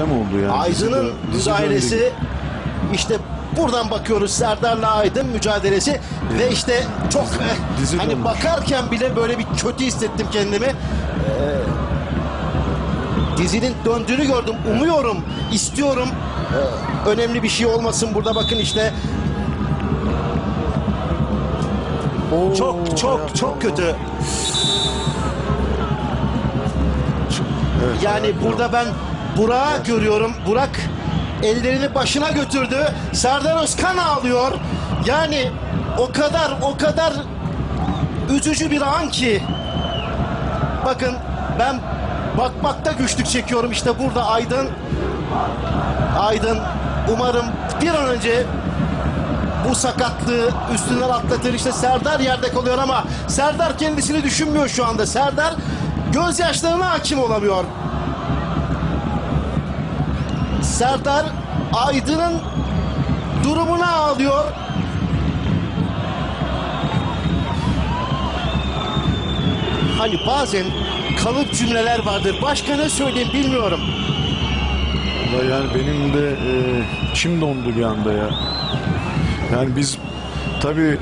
Ne oldu yani? Aydın'ın müdahalesi işte buradan bakıyoruz Serdar'la Aydın mücadelesi ve işte çok eh, dizi hani dönmüş. bakarken bile böyle bir kötü hissettim kendimi. Ee, dizinin döndüğünü gördüm. Umuyorum, istiyorum. Ee, önemli bir şey olmasın burada bakın işte Oo, çok çok ayak- çok kötü. Evet, Yani ayak- burada ben Burak'ı görüyorum. Burak ellerini başına götürdü. Serdar Özkan ağlıyor. Yani o kadar o kadar üzücü bir an ki. Bakın ben bakmakta güçlük çekiyorum. İşte burada Aydın. Aydın umarım bir an önce bu sakatlığı üstünden atlatır. İşte Serdar yerde kalıyor ama Serdar kendisini düşünmüyor şu anda. Serdar gözyaşlarına hakim olamıyor. Serdar Aydın'ın durumuna ağlıyor. Hani bazen kalıp cümleler vardır. Başka ne söyleyeyim bilmiyorum. Vallahi yani benim de e, içim dondu bir anda ya. Yani biz tabii